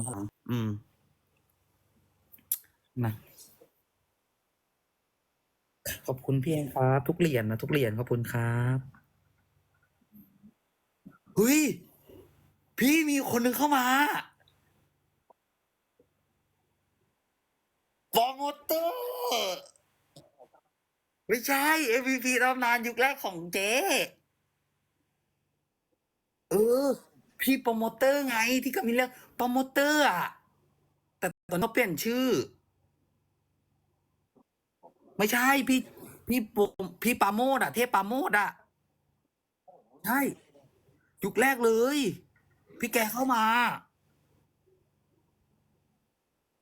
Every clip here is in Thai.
มพลัง อืม นะ ขอบคุณพี่เองครับ ทุกเหรียญนะทุกเหรียญขอบคุณครับเฮ้ย พี่มีคนหนึ่งเข้ามาโปรโมเตอร์ไม่ใช่ MVP ตำนานยุคแรกของเจ๊เออ พี่โปรโมเตอร์ไงที่กำมินเรียก ปรโมเตอร์อะแต่ตอนนี้เขาเปลี่ยนชื่อ ไม่ใช่พี่พี่ปพี่ปาโมดอะเทพปาโมดอะใช่ยุคแรกเลย พี่แกเข้ามา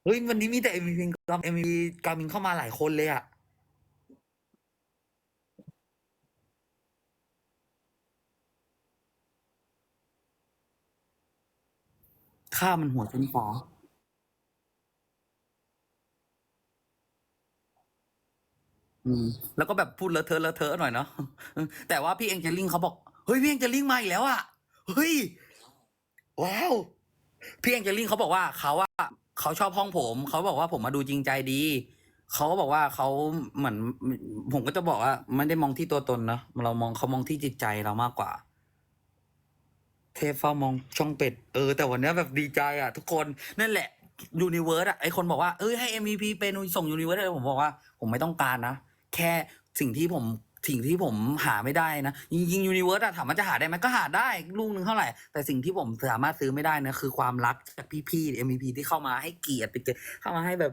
เฮ้ยวันนี้มีแต่ MVP กับ MVP กามินเข้ามาหลายคนเลยอะ ข้ามันหัวชนฝาอืมแล้วก็แบบพูดเลอะเทอะเลอะเทอะหน่อยเนาะแต่ว่าพี่เองเจลิงเขาบอก เฮ้ยพี่เองเจลิงมาอีกแล้วอะเฮ้ยว้าวพี่เองเจลิงเขาบอกว่าเขาอะเขาชอบห้องผม เขาบอกว่าผมมาดูจริงใจดี เขาก็บอกว่าเขาเหมือน ผมก็จะบอกว่าไม่ได้มองที่ตัวตนเนาะเรามองเขามองที่จิตใจเรามากกว่า เทพเฝ้ามองช่องเป็ด เออ แต่วันนี้แบบดีใจอะ ทุกคนนั่นแหละยูนิเวิร์สอะไอคนบอกว่าเอ้ยให้ MVP เป็นส่งยูนิเวิร์สเลยผมบอกว่าผมไม่ต้องการนะ แค่สิ่งที่ผมสิ่งที่ผมหาไม่ได้นะจริงยูนิเวิร์สอะถามว่าจะหาได้ไหมก็หาได้ลูกหนึ่งเท่าไหร่ แต่สิ่งที่ผมสามารถซื้อไม่ได้นะคือความรักจากพี่ๆ MVP ที่เข้ามาให้เกียรติเป็นเกียรติเข้ามาให้แบบ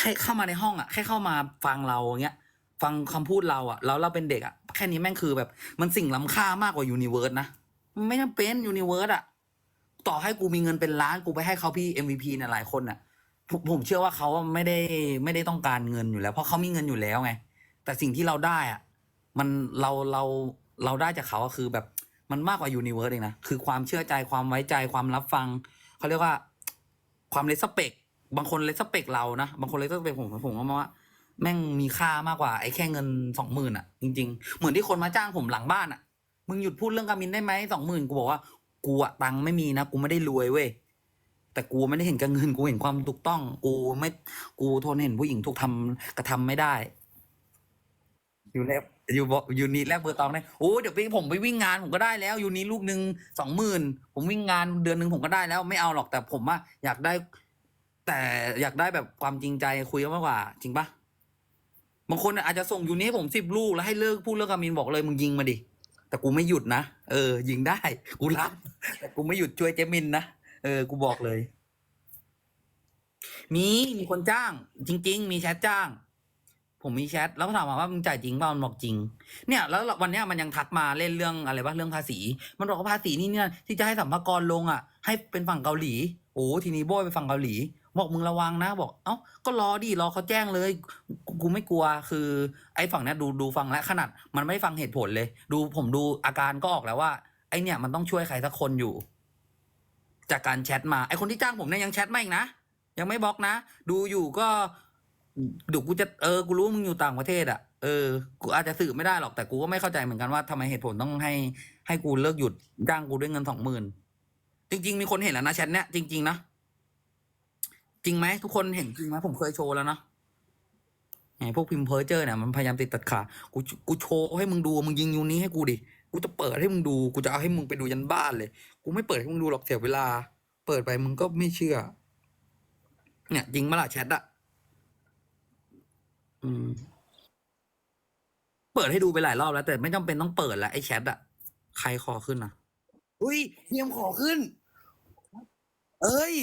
ให้เข้ามาในห้องอะแค่เข้ามาฟังเราอย่างเงี้ยฟังคำพูดเราอะแล้วเราเป็นเด็กอะแค่นี้แม่งคือแบบมันสิ่งล้ำค่ามากกว่ายูนิเวิร์สนะ ไม่จำเป็นยูนิเวิร์สอะต่อให้กูมีเงินเป็นล้านกูไปให้เขาพี่ MVP เนี่ยหลายคนอะผมเชื่อว่าเขาไม่ได้ไม่ได้ต้องการเงินอยู่แล้ว เพราะเขามีเงินอยู่แล้วไง แต่สิ่งที่เราได้อะมันเราเราเราได้จากเขาคือแบบมันมากกว่ายูนิเวิร์สเองนะคือความเชื่อใจความไว้ใจความรับฟังเขาเรียกว่าความเลสเปกบางคนเลสเปกเรานะบางคนเลสเปกผมผมก็มองว่าแม่งมีค่ามากกว่าไอ้แค่เงินสองหมื่นอะจริง ๆ เหมือนที่คนมาจ้างผมหลังบ้านอะ มึงหยุดพูดเรื่องกามินได้ไหมสองหมื่นกูบอกว่ากูอะตังค์ไม่มีนะกูไม่ได้รวยเว้ยแต่กูไม่ได้เห็นกับเงินกูเห็นความถูกต้อง กูไม่กูทนเห็นผู้หญิงถูกทำกระทำไม่ได้ อยู่แล้วอยู่บอกอยู่นี้แลกเบอร์ตองได้โอ้เดี๋ยวไปผมไปวิ่งงานผมก็ได้แล้วอยู่นี้ลูกหนึ่งสองหมื่นผมวิ่งงานเดือนหนึ่งผมก็ได้แล้วไม่เอาหรอกแต่ผมอะอยากได้ แต่อยากได้แบบความจริงใจคุยกันมากกว่า จริงปะบางคนอาจจะส่งอยู่นี้ผมสิบลูกแล้วให้เลิกพูดเรื่องกามินบอกเลยมึงยิงมาดิ แต่กูไม่หยุดนะเออ ยิงได้ กูรับ แต่กูไม่หยุดช่วยเจมินนะเออ กูบอกเลย มีมีคนจ้าง จริง ๆ มีแชทจ้าง ผมมีแชทแล้วก็ถามว่ามึงจ่ายจริงเปล่ามันบอกจริง เนี่ย แล้ววันเนี้ยมันยังทักมาเล่นเรื่องอะไรวะเรื่องภาษี มันบอกว่าภาษีนี่เนี่ยที่จะให้สัมภาระลงอะ ให้เป็นฝั่งเกาหลีโอ้ทีนี้โบยไปฝั่งเกาหลี บอกมึงระวังนะ บอก เอ้าก็รอดิรอเขาแจ้งเลยกูไม่กลัวคือ ไอ้ฝั่งนี้ดูดูฟังแล้วขนาดมันไม่ฟังเหตุผลเลย ดูผมดูอาการก็ออกแล้วว่า ไอเนี่ยมันต้องช่วยใครสักคนอยู่ จากการแชทมาไอคนที่จ้างผมเนี่ยยังแชทมาอีกนะยังไม่บล็อกนะ ดูอยู่ก็เดี๋ยวกูจะเออกูรู้มึงอยู่ต่างประเทศอะเออกูอาจจะสืบไม่ได้หรอกแต่กูก็ไม่เข้าใจเหมือนกันว่าทำไมเหตุผลต้องให้ให้กูเลิกหยุดจ้างกูด้วยเงินสองหมื่นจริง ๆ มีคนเห็นแล้วนะแชทเนี้ยจริง ๆ นะ จริงไหมทุกคนเห็นจริงไหมผมเคยโชว์แล้วนะไอ้พวกพิมพ์เพอร์เจอร์เนี่ยมันพยายามติดตัดขากูกูโชว์ให้มึงดูมึงยิงยูนี้ให้กูดิกูจะเปิดให้มึงดูกูจะเอาให้มึงไปดูยันบ้านเลย กูไม่เปิดให้มึงดูหรอกเสียเวลา เปิดไปมึงก็ไม่เชื่อ เนี่ยจริงมาละแชทอะอืม เปิดให้ดูไปหลายรอบแล้ว แต่ไม่จำเป็นต้องเปิดแล้วไอ้แชทอะใครขอขึ้นนะอุ้ยเพียมขอขึ้น เอ้ย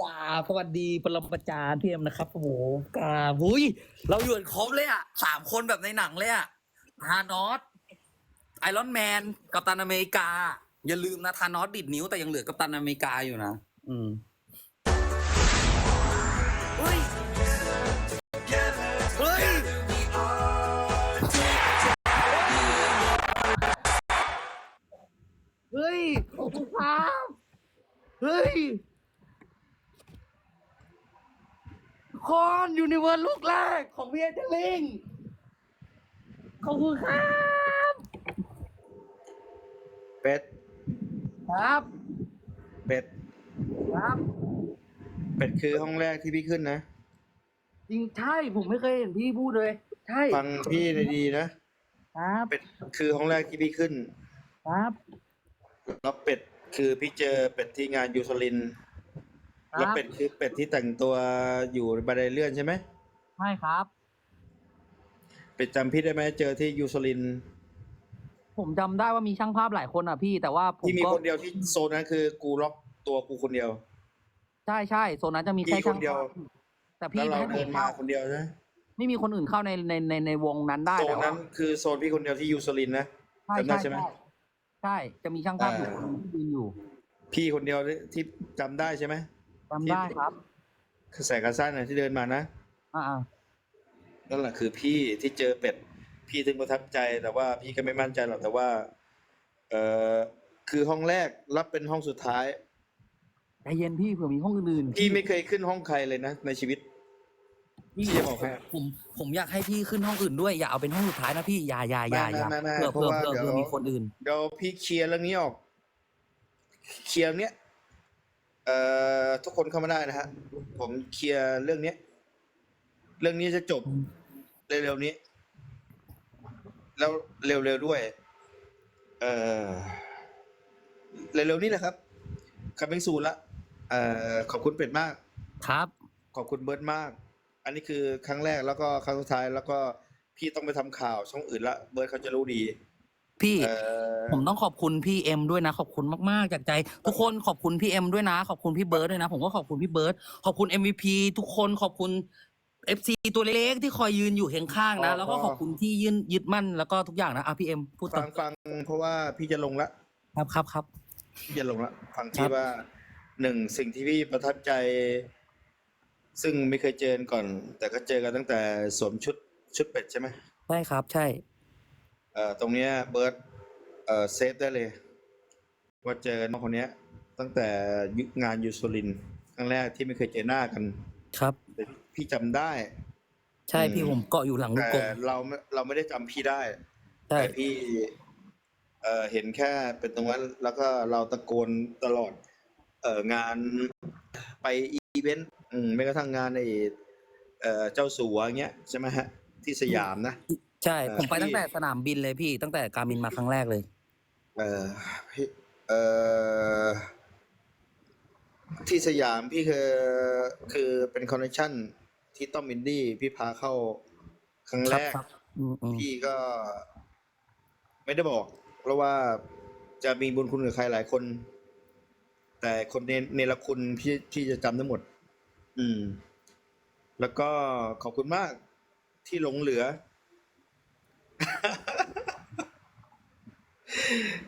กราบสวัสดีปรมาจารย์พี่เอ็มนะครับโอ้โหกราบอุ้ยเราอยู่กันครบเลยอะสามคนแบบในหนังเลยอะธานอสไอรอนแมนกัปตันอเมริกา อย่าลืมนะธานอสดิดนิ้วแต่ยังเหลือกัปตันอเมริกาอยู่นะ อืมเฮ้ยเฮ้ยเฮ้ยขอบคุณครับ เฮ้ยคอนยูนิเวิร์สลูกแรกของพี่เอเจลิงขอบคุณครับเป็ด ครับ เป็ด ครับ เป็ดคือห้องแรกที่พี่ขึ้นนะ จริงใช่ผมไม่เคยเห็นพี่พูดเลย ใช่ฟังพี่ดีๆนะ ครับ เป็ดคือห้องแรกที่พี่ขึ้น ครับ แล้วเป็ด คือพี่เจอเป็ดที่งานยูโซลิน คแล้วรับเป็ดคือเป็ดที่แต่งตัวอยู่บันไดเลื่อนใช่ไหมใช่ครับ เป็ดจำพี่ได้ไหมเจอที่ยูโซลิน ผมจำได้ว่ามีช่างภาพหลายคนอะพี่ แต่ว่าผมที่มีก็คนเดียวที่โซนนั้นคือกูล็อกตัวกูคนเดียว ใช่ใช่โซนนั้นจะมีแค่พี่คช่านงเดียว ภาพแต่พี่แล้วเราไม่ให้เดิผมนมาเข้าคนเดียวนะไม่มีคนอื่นเข้าในในในในวงนั้นได้โซนแต่ว่านั้นคือโซนพี่คนเดียวที่ยูโซลินนะใช่จำได้ใช่ใช่ไหมใช่ใช่ จะมีช่างภาพอยู่อ่า คนหนึ่งที่ยืนอยู่ พี่คนเดียวที่จำได้ใช่ไหมจำได้ครับคือใส่ขาสั้นนะที่เดินมานะอ่านั่นแหละคือพี่ที่เจอเป็ด พี่ถึงประทับใจแต่ว่าพี่ก็ไม่มั่นใจหรอกแต่ว่า เออคือห้องแรกรับเป็นห้องสุดท้ายๆใจเย็นพี่เผื่อมีห้องอื่นๆพี่ไม่เคยขึ้นห้องใครเลยนะในชีวิตพี่พี่จะบอกให้ผมผมอยากให้พี่ขึ้นห้องอื่นด้วยอย่าเอาเป็นห้องสุดท้ายนะพี่อย่าอย่าอย่าอย่าไม่ไม่ไม่เผื่อเพเผื่ราะอว่าเผื่อเดี๋ยวเผื่อมีคนอื่นเดี๋ยวพี่เคลียร์เรื่องนี้ออก เคลียร์เนี้ยเอ่อทุกคนเข้ามาได้นะฮะ ผมเคลียร์เรื่องเนี้ย เรื่องนี้จะจบเร็วๆนี้ แล้วเร็วๆด้วย เอ่อเร็วๆนี้แหละครับคัมมิ่งซูนละเอ่อขอบคุณเป็ดมาก ครับ ขอบคุณเบิร์ดมาก อันนี้คือครั้งแรกแล้วก็ครั้งสุดท้ายแล้วก็พี่ต้องไปทำข่าวช่องอื่นละ เบิร์ดเขาจะรู้ดี พี่ เอ่อผมต้องขอบคุณพี่เอ็มด้วยนะ ขอบคุณมากๆจากใจ ทุกคนขอบคุณพี่เอ็มด้วยนะ ขอบคุณพี่เบิร์ดด้วยนะ ผมก็ขอบคุณพี่เบิร์ดขอบคุณ MVP ทุกคนขอบคุณ FC ตัวเล็กๆที่คอยยืนอยู่เคียงข้างนะ แล้วก็ขอบคุณที่ยืนยึดมั่นแล้วก็ทุกอย่างนะอะพี่เอ็มพูดต่ฟัองฟังเพราะว่าพี่จะลงละ ครับครับครับ พี่จะลงละ ฟังครัที่บ ว่าหนึ่งสิ่งที่พี่ประทับใจ ซึ่งไม่เคยเจอกันก่อน แต่ก็เจอกันตั้งแต่สวมชุดชุดเป็ดใช่ไหม ใช่ครับ ใช่เอ่อ ตรงเนี้ยเบิร์ดเอ่อเซฟได้เลย ว่าเจอน้องคนเนี้ย ตั้งแต่ยุคงานยูโซลินครั้งแรกที่ไม่เคยเจอหน้ากัน ครับ แต่พี่จำได้ ใช่อืมพี่ผมเกาะอยู่หลังลูกแต่กงเราไม่เราไม่ได้จำพี่ได้ ใช่แต่พี่เอ่อเห็นแค่เป็นตรงนั้นแล้วก็เราตะโกนตลอด เอ่องานไปอีเวนต์อืมไม่กระทั่งงานไอเอ่อเจ้าสัวเงี้ยใช่ไหมฮะ ที่สยามนะ ใช่เอ่อผมไปพี่ตั้งแต่สนามบินเลยพี่ ตั้งแต่การบินมาครั้งแรกเลย เอ่อพี่เอ่อที่สยามพี่คือคือเป็นคอนเนคชั่นที่ต้อมอินดี้พี่พาเข้าครั้งคแรรับกครับอืมอืมพี่ก็ ไม่ได้บอก เพราะว่าจะมีบุญคุณกับใครหลายคน แต่คนเนเนรคุณพี่พี่จะจำได้หมด อืม แล้วก็ขอบคุณมากที่หลงเหลือ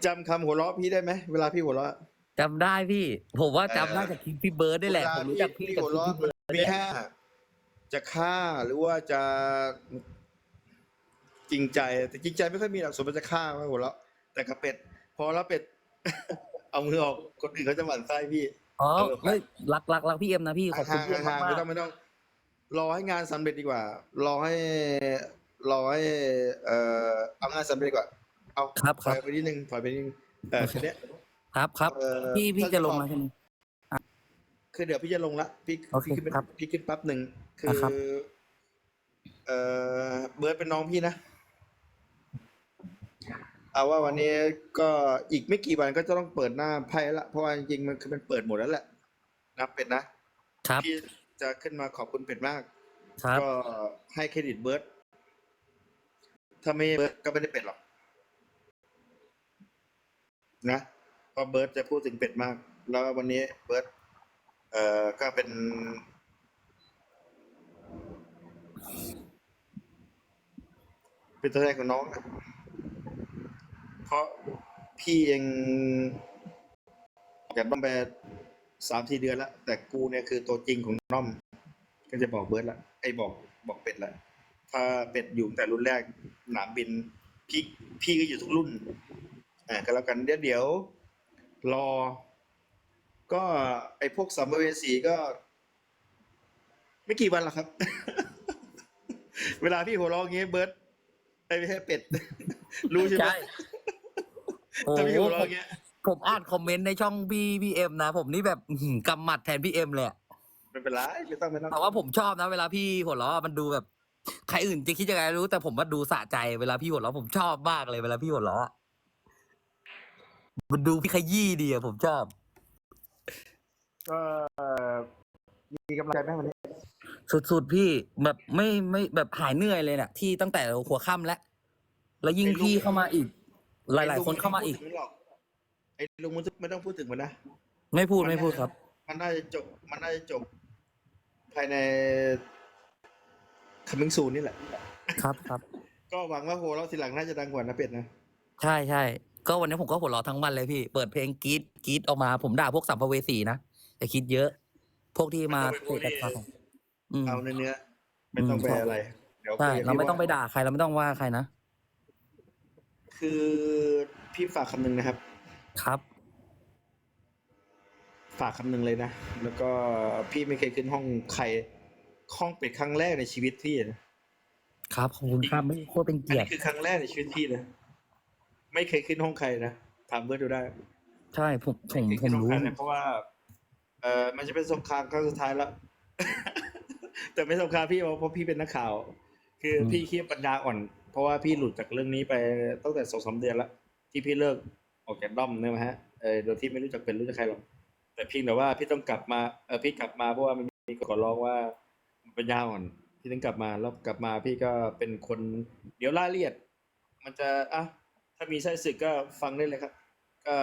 จำคำหัวเราะพี่ได้ไหมเวลาพี่หัวเราะ จำได้พี่ ผมว่าจำได้เออจากคลิปพี่เบิร์ดได้แหละเวลาผมรู้จักพี่พี่จากหัวคลิปเราะพี่เบิร์ดมีแค่จะฆ่าหรือว่าจะจริงใจ แต่จริงใจไม่ค่อยมีหรอกส่วนมันจะฆ่าไม่หัวเราะแต่กับเป็ด พอแล้วเป็ด เอามือออกคนอื่นเขาจะหมั่นไส้พี่อ๋อเออเฮ้ยรักรักรักพี่เอ็มนะพี่ขอบคุณห่างพี่เอ็มห่างมาไม่กต้องไม่ต้อง รอให้งานสำเร็จดีกว่า รอให้รอให้เอ่อเอางานสำเร็จดีกว่า เอาครับถครัอบยไปนิดนึงถอยไปนิดนึงเออโอเค แค่เนี้ย ครับครับเอ่อพี่พี่ถ้าจะลงตอบมาใช่ไหม คือเดี๋ยวพี่จะลงละพี่โอเคพี่ขึ้นครับพี่ขึ้นแป๊บหนึ่งคือะอครับ เอ่อเบิร์ดเป็นน้องพี่นะเอาว่าวันนี้ก็อีกไม่กี่วันก็จะต้องเปิดหน้าไพ่ละเพราะว่าจริงๆมันคือมันเปิดหมดแล้วแหละนะเป็ดนะครับพี่จะขึ้นมาขอบคุณเป็ดมาก ครับ ก็ให้เครดิตเบิร์ดถ้าไม่เบิร์ดก็ไม่ได้เป็ดหรอก นะเพราะเบิร์ดจะพูดถึงเป็ดมาก แล้ววันนี้เบิร์ดเอ่อก็เป็น เป็นตัวแทนของน้องนะเพราะพี่เองจากน้องแบร์สามสี่เดือนแล้ว แต่กูเนี่ยคือตัวจริงของน้อม ก็จะบอกเบิร์ดละไอ้บอกบอกเป็ดละถ้าเป็ดอยู่แต่รุ่นแรกหนามบิน พี่พี่ก็อยู่ทุกรุ่น อ่าก็แล้วกันเดี๋ยวเดี๋ยว รอ ก็ไอ้พวกสัมภเวสีก็ ไม่กี่วันหรอกครับ เวลาพี่หัวเราะอย่างเงี้ยเบิร์ดไอ้ไม่ใช่เป็ด รู้ใช่ไหมใช่โอ้ถ้าพี่โหหัวเราะอย่างเงี้ย ผมอ่านคอมเมนต์ในช่องพี่พี่เอ็มนะ ผมนี่แบบอื้อหือกำหมัดแทนพี่เอ็มเลยอะไม่เป็นไรไม่ต้องไม่ต้องแต่ว่าผมชอบนะ เวลาพี่หัวเราะมันดูแบบ ใครอื่นจะคิดยังไงไม่รู้แต่ผมว่าดูสะใจเวลาพี่หัวเราะผมชอบมากเลยเวลาพี่หัวเราะอะ มันดูพี่ขยี้ดีอะผมชอบ ก็มีกำลังใจไหมวันนี้สุดๆพี่แบบไม่ไม่แบบหายเหนื่อยเลยเนี่ยที่ตั้งแต่หัวค่ำแล้วแล้วยิ่งพี่เข้ามาอีก หลาย ๆ คนเข้ามาอีก ไอ้ลุงมันไม่ต้องพูดถึงมันหรอกไอ้ลุงมันไม่ต้องพูดถึงมันนะ ไม่พูดไม่พูดครับ มันน่าจะจบ มันน่าจะจบ ภายใน coming soon นี่แหละ ครับครับ ก็หวังว่าโหเราทีหลังน่าจะดังกว่านะเป็ดนะ ใช่ใช่ ก็วันนี้ผมก็หัวเราะทั้งวันเลยพี่ เปิดเพลงกรีดกรีดออกมา ผมด่าพวกสัมภเวสีนะแต่คิดเยอะ พวกที่มาไม่ต้องไปพูเตะดกันดิครับอืม เอาเนื้อๆไม่ต้องไปอืมอะไร เดี๋ยวใช่คุยกับเราไม่พี่ต้องไปว่ด่าใครเราไม่ต้องว่าใครนะ คือพี่ฝากคำหนึ่งนะครับ ครับ ฝากคำหนึ่งเลยนะ แล้วก็พี่ไม่เคยขึ้นห้องใคร ห้องเป็ดครั้งแรกในชีวิตพี่นะครับขอบคุณครับไม่โคตรเป็นอันเกียรนี้ติคือครั้งแรกในชีวิตพี่นะ ไม่เคยขึ้นห้องใครนะถามเบิร์ดดูได้ใช่ผมผมไเคยผขึ้นมห้องรู้ ใคนะเพราะว่า เออมันจะเป็นสงครามครั้งสุดท้ายแล้ว แต่ไม่สงครามพี่เพราะพี่เป็นนักข่าว คืออม พี่เครียดปัญญาอ่อน เพราะว่าพี่หลุดจากเรื่องนี้ไปตั้งแต่สองสามเดือนแล้วที่พี่เลิกออกจากด้อมเนี่ยนะฮะเออโดยที่ไม่รู้จักเป็นรู้จักใครหรอกแต่เพียงแต่ว่าพี่ต้องกลับมาเออพี่กลับมาเพราะว่ามันมีกฎร้องว่าปัญญาอ่อนพี่ต้องกลับมาแล้วกลับมาพี่ก็เป็นคน เดี๋ยวรายละเอียด มันจะอะ ถ้ามีไส้ศึกก็ฟังได้เลยครับ ก็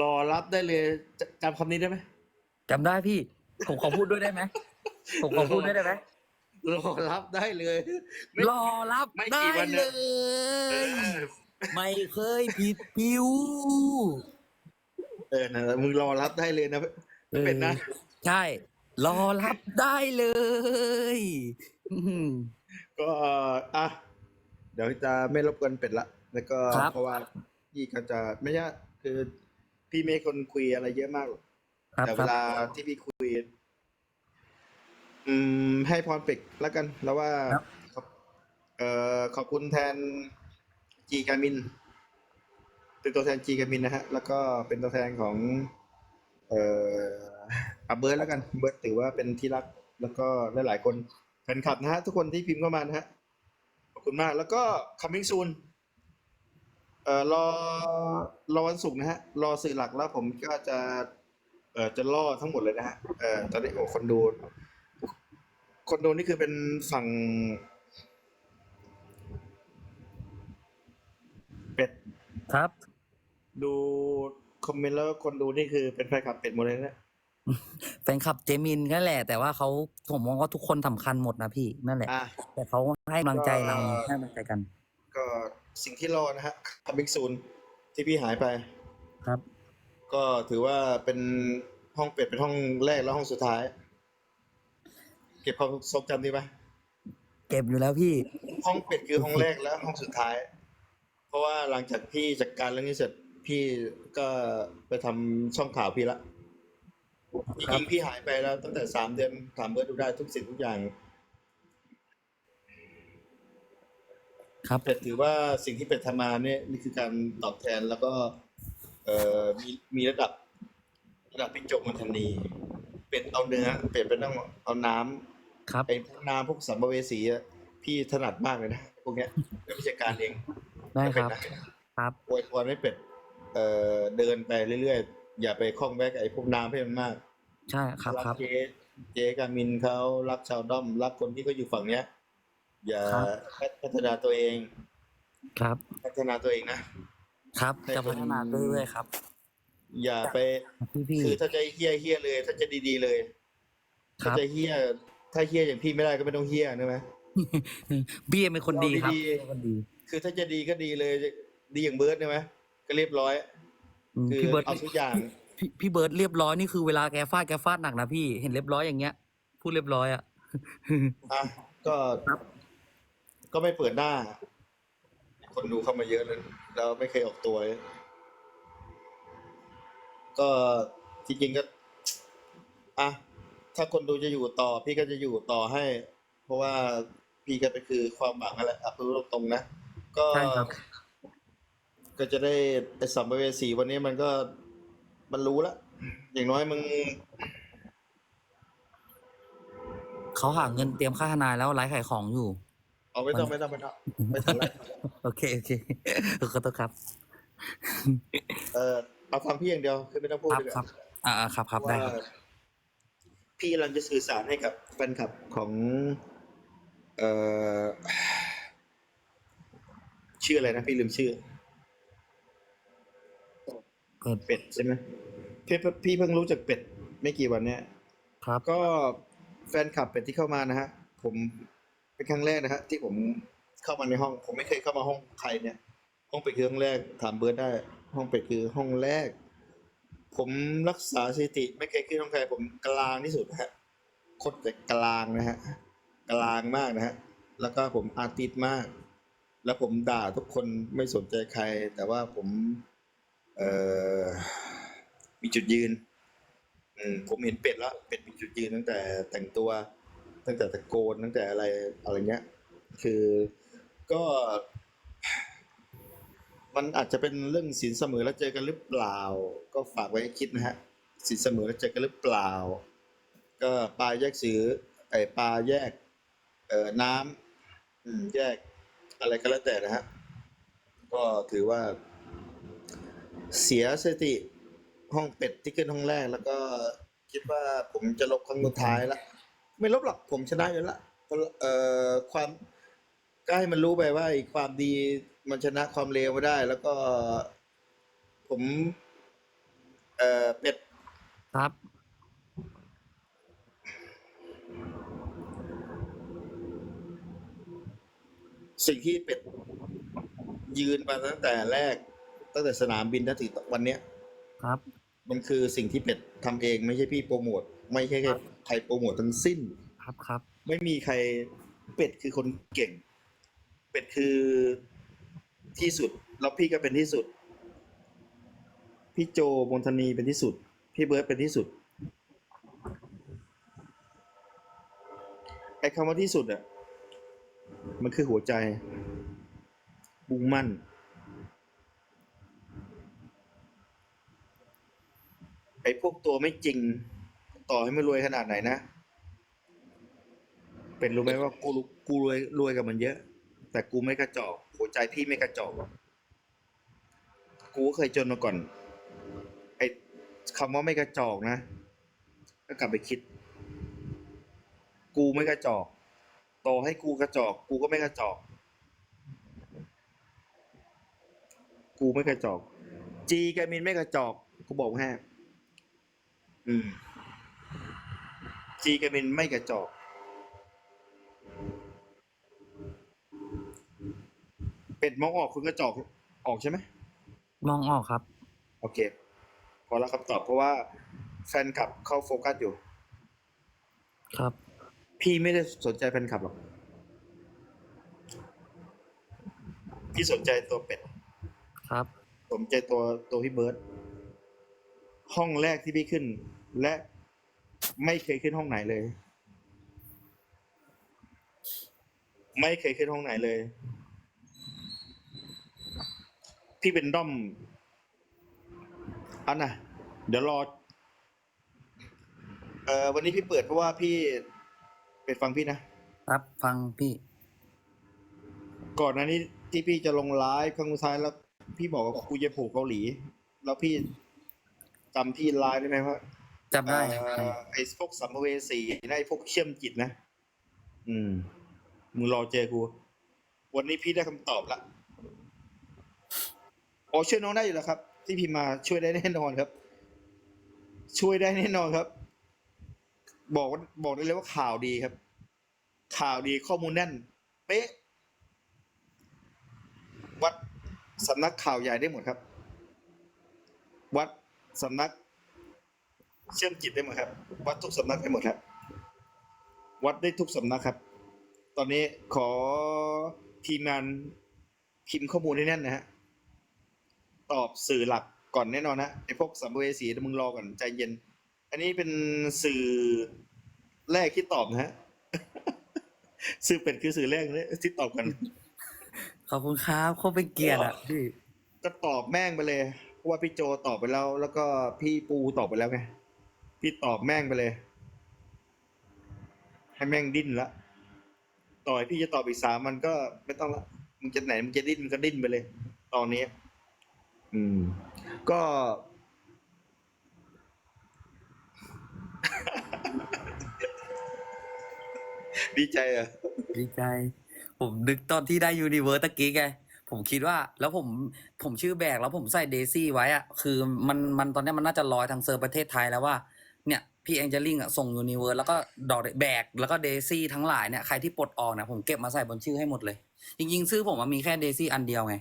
รอรับได้เลยจจำคำนี้ได้ไหมจำได้พี่ ผมขอพูดด้วยได้ไหมผมขอพูดด้วยได้ไหมรอรับได้เลยไม่รอรับไม่ได้กี่วันเลเนี่ยยไม่เคยผิดผิวเออนะมึงรอรับได้เลยนะไม่เป็นนะ ใช่ รอรับได้เลยอื้อหือก็อะเดี๋ยวจะไม่รบกวนเป็ดละ แล้วก็ครับเพราะว่าพี่ก็จะไม่ใช่คือพี่ไม่คนคุยอะไรเยอะมากหรอกครับแต่คเวรับลาที่พี่คุย อืม ให้พรเป็กแล้วกัน แล้วว่าครับขอบเอ่อขอบคุณแทนจีกามินเป็นตัวแทนจีกามินนะฮะ แล้วก็เป็นตัวแทนของ เอ่ออาเบิร์ดแล้วกันเบิร์ดถือว่าเป็นที่รัก แล้วก็หลายๆคนแฟนคลับนะฮะ ทุกคนที่พิมพ์เข้ามานะฮะขอบคุณมาก แล้วก็ coming soon เอ่อรอรอวันศุกร์นะฮะ รอสื่อหลักแล้วผมก็จะ เอ่อจะล่อทั้งหมดเลยนะฮะเอ่อตอนนี้โอ้คนดู คนดูนี่คือเป็นฝั่ง เป็ดครับ ดูคอมเมนต์แล้วคนดูนี่คือเป็นแฟนคลับเป็ดหมดเลยนะแฟนคลับเจมินก็แหละ แต่ว่าเขาผมมองว่าทุกคนสำคัญหมดนะพี่นั่นแหละ อะ แต่เขาให้กำลังใจเราก็ให้กำลังใจกัน ก็ สิ่งที่รอนะฮะคัมมิ่งซูนที่พี่หายไป ครับ ก็ถือว่าเป็นห้องเป็ดเป็นห้องแรกแล้วห้องสุดท้าย เก็บความทรงจำดีไหมเก็บอยู่แล้วพี่ ห้องเป็ดคือห้องแรกและห้องสุดท้าย เพราะว่าหลังจากพี่จัดการเรื่องนี้เสร็จพี่ก็ไปทำช่องข่าวพี่ละจครัริบงๆพี่หายไปแล้วตั้งแต่สามเดือนถามเบิร์ดดูได้ทุกสิ่งทุกอย่าง ครับเป็ดถือว่าสิ่งที่เป็ดทำมาเนี่ยนี่คือการตอบแทนแล้วก็ เอ่อมีมีระดับ ระดับพิจกมันทันนีเป็ดเอาเนื้อเป็ดเป็นต้องเอาน้ำครับไอ้พวกน้ำพวกสัมภเวสีอะพี่ถนัดมากเลยนะพวกเนี้ยเป็นวิชาการเองได้ครับ เป็ดนะครับ อวยพรให้เป็ดเอ่อเดินไปเรื่อยๆ อย่าไปคล้องแวกบไอ้พวกน้ำให้มันมาก ใช่ครับรัครับ เจ๊เจ๊กามินเขารักชาวด้อม รักคนที่เขาอยู่ฝั่งเนี้ย อย่าครับพัฒนาตัวเอง ครับ พัฒนาตัวเองนะครับให้จะพัฒนาคนเรื่อยๆครับ อย่าไปพี่พี่คือถ้าจะเฮี้ยเฮี้ยเลย ถ้าจะดีๆเลยคถ้ารับจะเฮี้ยถ้าเฮี้ยอย่างพี่ไม่ได้ก็ไม่ต้องเฮี้ยนะไหมพี่เอ็มเป็นคนดีครับเอาดีๆเป็นคนดีคือถ้าจะดีก็ดีเลย ดีอย่างเบิร์ดใช่ไหมก็เรียบร้อยอืมคือพี่เบิร์ดเอาทุกอย่างพี่พี่เบิร์ดเรียบร้อยนี่คือเวลาแกฟาดแกฟาดหนักนะพี่เห็นเรียบร้อยอย่างเงี้ยพูดเรียบร้อยอะอะก็ครับ ก็ไม่เปิดหน้า คนดูเข้ามาเยอะเลยเราไม่เคยออกตัวเลยก็จริงๆก็อะถ้าคนดูจะอยู่ต่อ พี่ก็จะอยู่ต่อให้ เพราะว่าพี่ก็เป็นคือความหวังนั่นแหละอะพูดตรงๆนะ ก็ ใช่ครับ ก็ก็จะได้ไอ้สัมภเวสีวันนี้มันก็มันรู้แล้วอย่างน้อยมึง เขาหาเงินเตรียมค่าทนายแล้วไลฟ์ขายของอยู่ เอาไม่ต้องไม่ต้องไม่ต้องไม่ทันแล้วโอเคโอเคขอโทษครับ เออเอาฟังพี่อย่างเดียวคือไม่ต้องพูดครับดีกครัว่าบอ่าครับครับได้ครับว่าพี่กำลังจะสื่อสารให้กับแฟนคลับของ เอ่อชื่ออะไรนะพี่ลืมชื่อเปิดเป็ดใช่ไหมพี่พี่เพิ่งรู้จักเป็ดไม่กี่วันเนี้ยครับ ก็แฟนคลับเป็ดที่เข้ามานะฮะ ผม เป็นครั้งแรกนะฮะที่ผมเข้ามาในห้อง ผมไม่เคยเข้ามาห้องใครเนี่ย ห้องเป็ดคือห้องแรกถามเบิร์ดได้ ห้องเป็ดคือห้องแรก ผมรักษาสถิติ ไม่เคยขึ้นห้องใคร ผมกลางที่สุดนะฮะโคตรแต่กลางนะฮะกลางมากนะฮะแล้วก็ผมอาร์ติสมาก แล้วผมด่าทุกคนไม่สนใจใคร แต่ว่าผมเอ่อมีจุดยืนอืผมเห็นเป็ดแล้วเป็ดมีจุดยืนตั้งแต่แต่งตัว ตั้งแต่ตะโกนตั้งแต่อะไรอะไรเงี้ย คือก็ มันอาจจะเป็นเรื่องสินเสมอแล้วเจอกันหรือเปล่า ก็ฝากไว้ให้คิดนะฮะสินเสมอแล้วเจอกันหรือเปล่า ก็ปลาแยกสือไอปลาแยก เอ่อน้ำแยกอะไรก็แล้วแต่นะฮะก็ถือว่า เสียสติห้องเป็ดที่ขึ้นห้องแรก แล้วก็คิดว่าผมจะลบครั้งสุดท้ายละ ไม่ลบหรอกผมชนะอยู่และเพราะเอ่อความก็ให้มันรู้ไปว่าไอ้ความดีมันชนะความเลวไม่ได้ แล้วก็ ผม เอ่อเป็ดครับ สิ่งที่เป็ดยืนมาตั้งแต่แรก ตั้งแต่สนามบินจนถึงวันเนี้ยครับ มันคือสิ่งที่เป็ดทำเองไม่ใช่พี่โปรโมท ไม่ใช่ใครโปรโมททั้งสิ้น ครับครับ ไม่มีใครเป็ดคือคนเก่ง เป็ดคือที่สุด แล้วพี่ก็เป็นที่สุด พี่โจมนทนีเป็นที่สุด พี่เบิร์ดเป็นที่สุดไอ้คำว่าที่สุดอะมันคือหัวใจมุ่งมั่น ไอ้พวกตัวไม่จริง ต่อให้ไม่รวยขนาดไหนนะ เป็นรู้ไหมว่ากูกูรวยรวยกับมันเยอะ แต่กูไม่กระจอกหัวใจพี่ไม่กระจอกกูเคยจนมาก่อน ไอ้คำว่าไม่กระจอกนะ ก็กลับไปคิด กูไม่กระจอกต่อให้กูกระจอก กูก็ไม่กระจอก กูไม่กระจอก จีแกมินไม่กระจอก กูบอกให้อืม จีแกมินไม่กระจอกเป็ดมองออกคุณกระจอกออกใช่ไหมมองออกครับ โอเค พอแล้วคำตอบเพราะว่า แฟนคลับเข้าโฟกัสอยู่ ครับ พี่ไม่ได้สนใจแฟนคลับหรอกพี่สนใจตัวเป็ดครับสนใจตัวตัวพี่เบิร์ตห้องแรกที่พี่ขึ้น และ ไม่เคยขึ้นห้องไหนเลย ไม่เคยขึ้นห้องไหนเลย พี่เป็นด้อมอันน่ะ เดี๋ยวรอ เอ่อวันนี้พี่เปิดเพราะว่าพี่เป็ดฟังพี่นะครับฟังพี่ก่อนหน้านี้ที่พี่จะลงไลฟ์ครั้งสุดท้ายแล้ว พี่บอกว่ากูจะผูกเกาหลี แล้วพี่จำพี่ไลฟ์ได้ไหมว่า จำได้ครับเอ่อไอ้พวกสัมภเวสีนะไอ้พวกเชื่อมจิตนะ อืม มึงรอเจอกู วันนี้พี่ได้คำตอบละโอ้ช่วยน้องได้อยู่แล้วครับ ที่พี่มาช่วยได้แน่นอนครับ ช่วยได้แน่นอนครับ บอกว่าบอกได้เลยว่าข่าวดีครับ ข่าวดีข้อมูลแน่น เป๊ะ วัดสำนักข่าวใหญ่ได้หมดครับ วัดสำนัก เชื่อมจิตได้หมดครับ วัดทุกสำนักได้หมดครับ วัดได้ทุกสำนักครับ ตอนนี้ขอทีมงานพิมพ์ข้อมูลให้แน่นนะฮะ ตอบสื่อหลักก่อนแน่นอนนะไอ้พวกสัมภเวสีเดี๋ยวมึงรอก่อนใจเย็น อันนี้เป็นสื่อแรกที่ตอบนะฮะสื่อเป็ดคือสื่อแรกเลยที่ตอบกัน ขอบคุณครับโคตรเป็นเกียรติอะพี่ก็ตอบแม่งไปเลยเพราะว่าพี่โจตอบไปแล้ว แล้วก็พี่ปูตอบไปแล้วไง พี่ตอบแม่งไปเลย ให้แม่งดิ้นละ ต่อยพี่จะตอบอีกสามมันก็ไม่ต้องละมึงจะไหนมึงจะดิ้นมึงก็ดิ้นไปเลย ตอนนี้ อืม ก็ ดีใจอะดีใจ ผมนึกตอนที่ได้ยูนิเวิร์สตะกี้ไงผมคิดว่า แล้วผมผมชื่อแบกแล้วผมใส่เดซี่ไว้อะคือมันมันตอนนี้มันน่าจะลอยทางเซิร์ฟประเทศไทยแล้วว่า เนี่ย พี่แองเจลิงอะส่งยูนิเวิร์สแล้วก็ดอกแบกแล้วก็เดซี่ทั้งหลายเนี่ยใครที่ปลดออกเนี่ยผมเก็บมาใส่บนชื่อให้หมดเลย จริงๆ ชื่อผมมันมีแค่เดซี่อันเดียวไง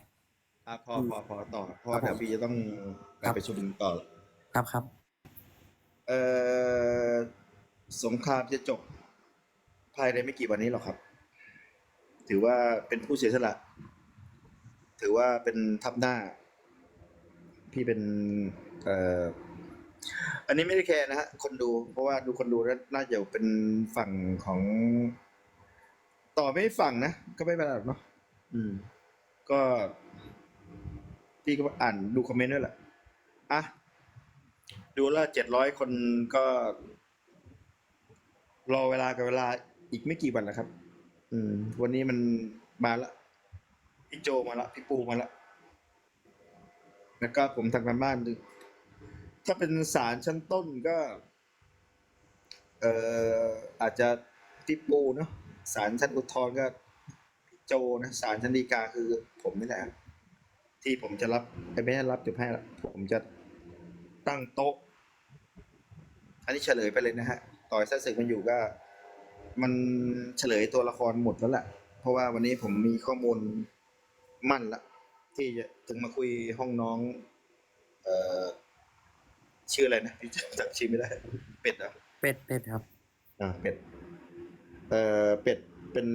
อะพอพอพอต่อเพราะว่าเดี๋ยวพี่จะต้องไปประชุมต่อ ครับครับ เอ่อสงครามจะจบภายในไม่กี่วันนี้หรอกครับ ถือว่าเป็นผู้เสียสละ ถือว่าเป็นทับหน้า พี่เป็นเอ่อ อันนี้ไม่ได้แคร์นะฮะคนดู เพราะว่าดูคนดูแล้วน่าจะเป็นฝั่งของ ต่อไม่ฝั่งนะก็ไม่เป็นไรหรอกเนาะอืม ก็พี่ก็อ่านดูคอมเมนต์ด้วยแหละอะดูและเจ็ดร้อยคนก็ รอเวลากับเวลาอีกไม่กี่วันแล้วครับ อืม วันนี้มันมาละพี่โจมาละพี่ปูมาละแล้วก็ผมทำการบ้านดู ถ้าเป็นศาลชั้นต้นก็ เอ่ออาจจะพี่ปูเนาะศาลชั้นอุทธรณ์ก็โจนะศาลชั้นฎีกาคือผมนี่แหละที่ผมจะรับไม่ใช่รับจะให้ละผมจะตั้งโต๊ะ อันนี้เฉลยไปเลยนะฮะ ต่อยแท้ศึกมันอยู่ก็ มันเฉลยตัวละครหมดแล้วแหละเพราะว่าวันนี้ผมมีข้อมูลมั่นละที่จะถึงมาคุยห้องน้อง เอ่อ ชื่ออะไรนะพี่จำชื่อไม่ได้ เป็ดเหรอเป็ดเป็ดครับอ่าเป็ด เอ่อเป็ดเป็น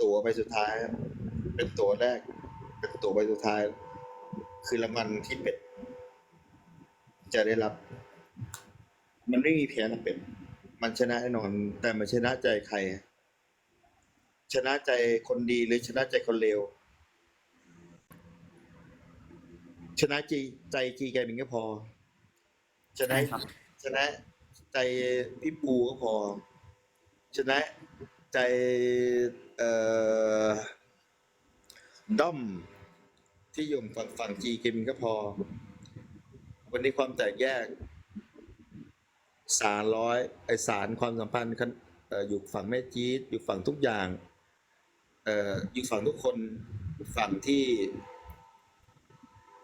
ตั๋วใบสุดท้าย เป็นตั๋วแรก เป็นตั๋วใบสุดท้าย คือรางวัลที่เป็ด จะได้รับ มันไม่มีแพ้นะเป็ด มันชนะแน่นอน แต่มันชนะใจใคร ชนะใจคนดีหรือชนะใจคนเลวชนะจีใจจีแกมิงก็พอ ชนะใช่ครับ ชนะใจพี่ปูก็พอ ชนะใจเอ่อด้อมที่อยู่ฝั่งฝั่งจีเกมิงก็พอ วันนี้ความแตกแยก สารร้อยไอสารความสัมพันธ์คันเอ่ออยู่ฝั่งแม่จี๊ดอยู่ฝั่งทุกอย่าง เอ่ออยู่ฝั่งทุกคนอยู่ฝั่งที่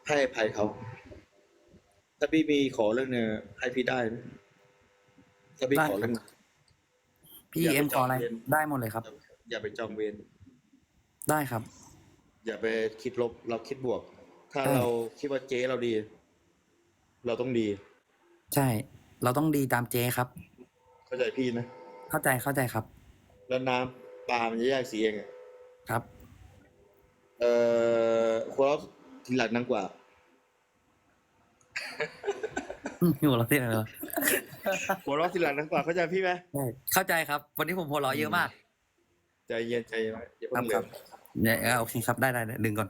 ให้อภัยเขา ถ้าพี่มีขอเรื่องเนี้ยให้พี่ได้ไหมถ้าพี่ขอเรื่อง พี่อย่าไปเอ็มขออะไรจองเวร ได้หมดเลยครับ อย่าไปจองเวร ได้ครับ อย่าไปคิดลบ เราคิดบวก ถ้าใช่เราคิดว่าเจ๊เราดี เราต้องดี ใช่ เราต้องดีตามเจครับ เข้าใจพี่นะ เข้าใจเข้าใจครับแล้วน้ำปลามันจะแยกสีเองอะครับ เอ่อควรทีหลังนั่งกว่า อยู่เราที่ไหนเหรอหัวเราะทีหลังนั่งกว่าเข้าใจพี่ไหมใช่เข้าใจครับ วันนี้ผมหัวเราะเยอะมากใจเย็นใจเย็นอย่าครัเพิ่บงเลครับยเนี่ยเอาโอเคครับได้ได้ได้ดึงก่อน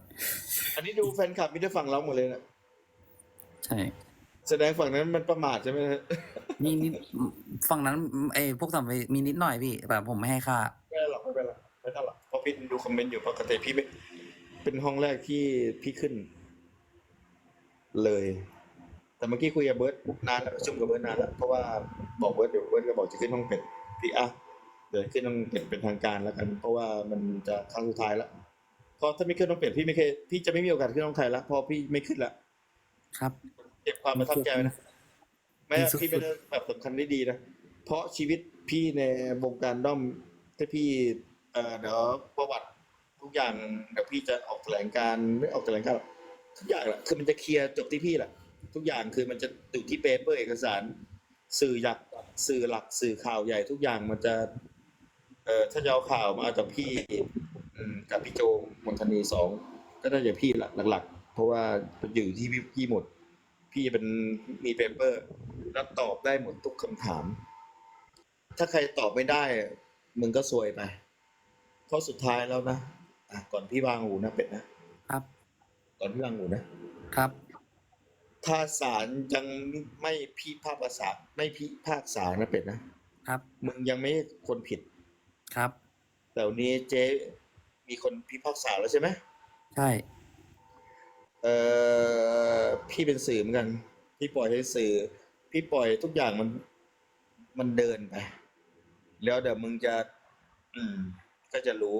อันนี้ดูแฟนคลับมีได้ฝั่งเราหมดเลยนะใช่ แสดงฝั่งนั้นมันประมาทใช่ไหมฮะมีนิดฝั่งนั้นไอ้พวกสัมภาระมีนิดหน่อยพี่แบบผมไม่ให้ค่าไม่เป็นไรหรอกไม่เป็นไรไม่ต้องหรอกเพราะพี่ดูคอมเมนต์อยู่ปกติพี่ไม่เป็นห้องแรกที่พี่ขึ้น เลย แต่เมื่อกี้คุยกับเบิร์ตนานแล้วประชุมกับเบิร์ตนานแล้วเพราะว่าบอกเบิร์ตเดี๋ยวเบิร์ตก็บอกจะขึ้นห้องเป็ดพี่อะเดี๋ยวขึ้นห้องเป็ดเป็นทางการแล้วกัน เพราะว่ามันจะครั้งสุดท้ายแล้วเพราะถ้าไม่ขึ้นห้องเป็ดพี่ไม่เคยพี่จะไม่มีโอกาสขึ้นห้องไทยแล้วเพราะพี่ไม่ขึ้นละครับเก็บความประทับใจไว้นะไม่ดีอะสุดๆพี่ไม่ได้แบบสำคัญได้ดีนะเพราะชีวิตพี่ในวงการด้อมถ้าพี่เอ่อเดี๋ยวประวัติทุกอย่างเดี๋ยวพี่จะออกแถลงการณ์ไม่ออกแถลงการณ์หรอกทุกอย่างแหละคือมันจะเคลียร์จบที่พี่แหละ ทุกอย่างคือมันจะอยู่ที่เปเปอร์เอกสาร สื่อหยักสื่อหลักสื่อข่าวใหญ่ทุกอย่างมันจะ เอ่อถ้าจะเอาข่าวมาเอาจากพี่อืมกับพี่โจมนทนีสองก็น่าจะพี่หลักหลักๆเพราะว่าอยู่ที่พี่พี่หมด พี่เป็นมีเปเปอร์แล้วตอบได้หมดทุกคำถาม ถ้าใครตอบไม่ได้อะมึงก็ซวยไปเพราะสุดท้ายแล้วนะอะก่อนพี่วางหูนะเป็ดนะครับตอนที่รังอยู่นะครับ ถ้าศาลยังไม่พิพากษาไม่พิพากษานะเป็ดนะครับ มึงยังไม่คนผิด ครับ แต่วันนี้เจ๊มีคนพิพากษาแล้วใช่ไหมใช่ เอ่อพี่เป็นสื่อเหมือนกัน พี่ปล่อยให้สื่อ พี่ปล่อยทุกอย่างมันมันเดินไปแล้วเดี๋ยวมึงจะ อืม ก็จะรู้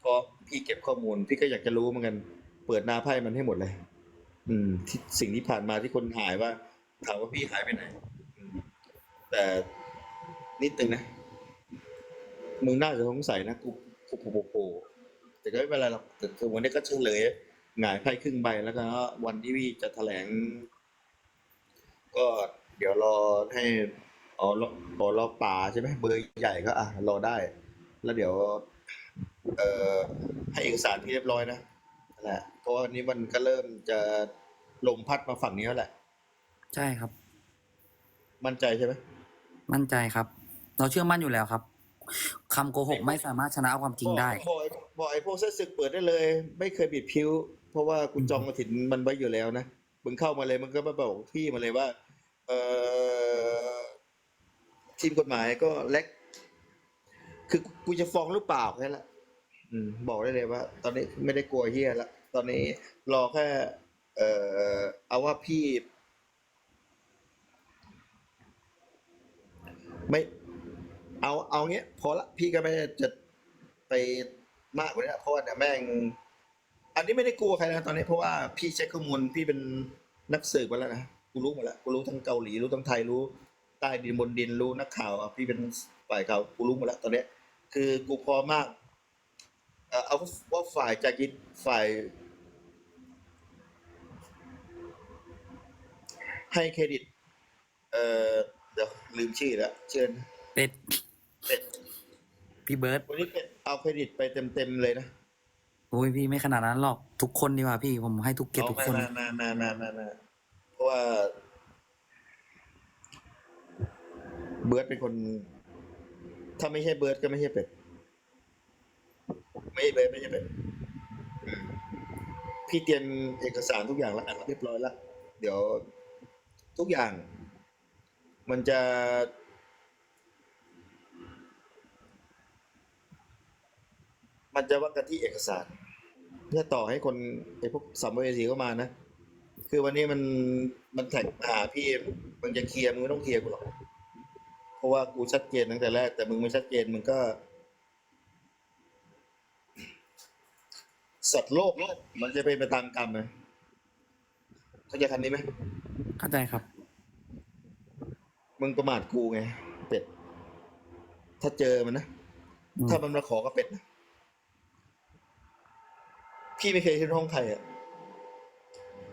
เพราะพี่เก็บข้อมูล พี่ก็อยากจะรู้เหมือนกัน เปิดหน้าไพ่มันให้หมดเลย อืมที่สิ่งที่ผ่านมาที่คนหายว่าถามว่าพี่หายไปไหนแต่นิดนึงนะ มึงน่าจะสงสัยนะกูกูกูกูกูแต่ก็ไม่เป็นไรหรอกแต่คือวันนี้ก็เฉลยหงายไพ่ครึ่งใบแล้วก็วันที่พี่จะแถลง ก็เดี๋ยวรอให้อ๋อรอรอป่าใช่ไหมเบอร์ใหญ่ก็อะรอได้ แล้วเดี๋ยว เอ่อให้เอกสารพี่เรียบร้อยนะนั่นแหละ เพราะว่านี้มันก็เริ่มจะลมพัดมาฝั่งนี้แล้วแหละ ใช่ครับ มั่นใจใช่ไหมมั่นใจครับ เราเชื่อมั่นอยู่แล้วครับคำโกหกไม่สามารถชนะความจริงได้บอกไอ้บอกไอ้พวกเส้นศึกเปิดได้เลย ไม่เคยบิดพิ้ว เพราะว่าคุณจองมาถินมันไว้อยู่แล้วนะมึงเข้ามาเลยมึงก็มาบอกพี่มาเลยว่า เออทีมกฎหมายก็เล็ก คือกูจะฟ้องหรือเปล่าแค่นั้นแหละอืม บอกได้เลยว่า ตอนนี้ไม่ได้กลัวเฮียละ ตอนนี้รอแค่ เออเอาว่าพี่ ไม่ เอาเอาเงี้ยพอละพี่ก็ไม่จะไปมากกว่านี้เพราะว่าเดี๋ยแม่ง อันนี้ไม่ได้กลัวใครนะตอนนี้เพราะว่าพี่เช็คข้อมูลพี่เป็นนักสืบมาแล้วนะกูรู้หมดแล้วกูรู้ทั้งเกาหลีรู้ทั้งไทยรู้ใต้ดินบนดินรู้นักข่าวพี่เป็นฝ่ายข่าวกูรู้หมดแล้วตอนนี้คือกูพอมาก เอ่อเอาว่าฝ่ายจากินฝ่าย ให้เครดิต เอ่อเดี๋ยวลืมชื่อแล้วเชิญเป็ดเป็ดพี่เบิร์ตวันนี้เป็ดเอาเครดิตไปเต็มๆเลยนะโอ้ยพี่ไม่ขนาดนั้นหรอกทุกคนดีกว่าพี่ผมให้ทุกเกียรติเอาทุกไปคนนานานานานานาเพราะว่า เบิร์ดเป็นคน ถ้าไม่ใช่เบิร์ดก็ไม่ใช่เป็ดไม่ใช่เบิร์ดไม่ใช่เป็ดอืมพี่เตรียมเอกสารทุกอย่างแล้วอ่านเรียบร้อยแล้วเดี๋ยว ทุกอย่าง มันจะ มันจะว่ากันที่เอกสารเพื่อต่อให้คนไอ้พวกสัมภเวสีเข้ามานะ คือวันนี้มันมันแท็กมาหาพี่มึงจะเคลียร์มึงไม่ต้องเคลียร์กูหรอกเพราะว่ากูชัดเจนตั้งแต่แรก แต่มึงไม่ชัดเจนมึงก็ สัตว์โลกมันจะเป็นไปตามกรรมนะเข้าใจคำนี้ไหม เข้าใจครับ มึงประมาทกูไง เป็ด ถ้าเจอมันนะ อืม ถ้ามันมาขอก็เป็ดนะพี่ไม่เคยขึ้นห้องใครอะ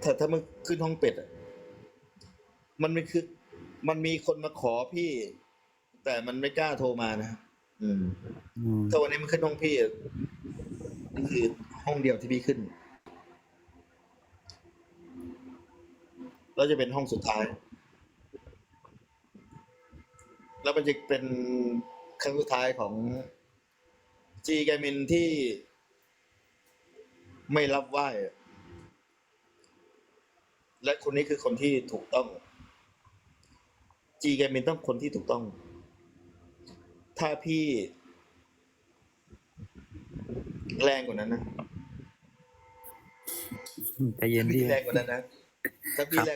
แต่ถ้ามันขึ้นห้องเป็ดอะมันไม่คือ มันมีคนมาขอพี่ แต่มันไม่กล้าโทรมานะอืม อืมถ้าวันนี้มันขึ้นห้องพี่อะนี่คือห้องเดียวที่พี่ขึ้น แล้วจะเป็นห้องสุดท้าย แล้วมันจะเป็นครั้งสุดท้ายของจีแกมินที่ไม่รับไหว้อะและคนนี้คือคนที่ถูกต้อง จีแกมินต้องคนที่ถูกต้อง ถ้าพี่แรงกว่านั้นนะใจเย็นพี่พี่แรงกว่านั้นนะ ถ้าพี่ครั